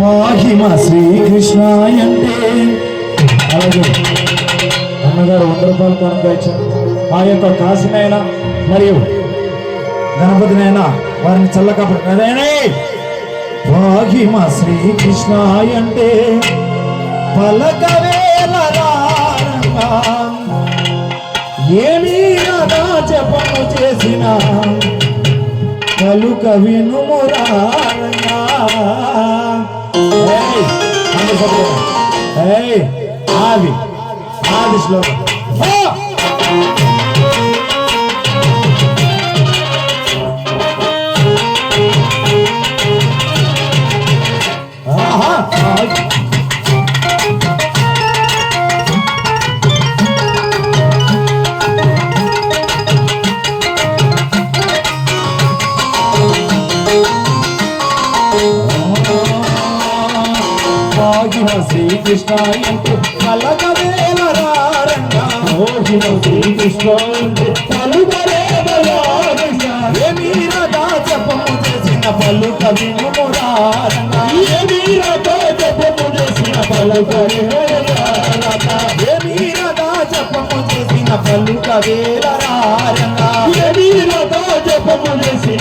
పాహిమ శ్రీకృష్ణ అంటే. అలాగే అన్నగారు వంద రూపాయలు కనుక ఇచ్చారు ఆ యొక్క కాశీనైనా మరియు గణపతినైనా వారిని చల్లకప్పుడు అదేనే పాహిమ శ్రీకృష్ణ అంటే. పలకవేల రారంగా ఏమీ జపము చేసిన కలుక వినుమురా Ei, ave, ave, slow. Oh! Srikrishna అంటే కలగవేల రారంగా మోహిమ శ్రీకృష్ణ అంటే రథా జపము చేసిన పలుక వినుమురారంగా. ఏమీ రథా జపము చేసిన జపము పలుక జపము చేసిన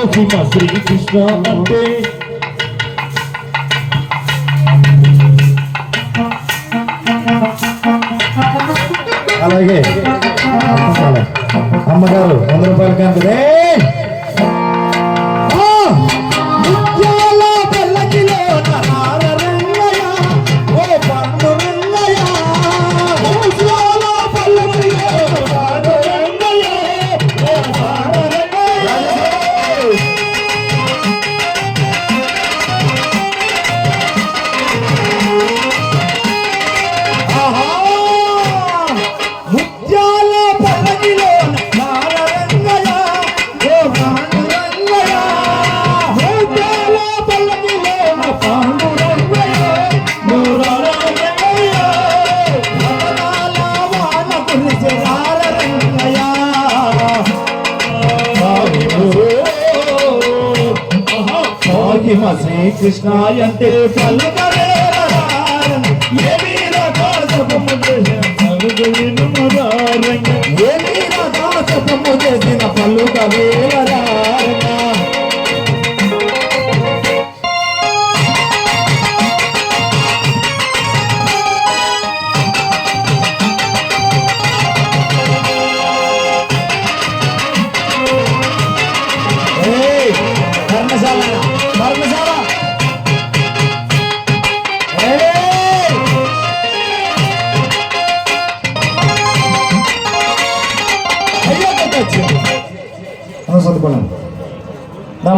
మోహిమ శ్రీకృష్ణ అంటే? అలాగే. అమ్మగారు, అమ్మగారు వంద రూపాయలు కంటే అంతిమ శ్రీకృష్ణ అంటే పలుకరేరారన్. ఏమీ రకాసపము చేసిన పలుకు వినుమరారంగ. ఏమీ రకాసపము చేసిన పలుక వేలరారంగ. అయ్యో కొట్టచ్చు చదువుకోండి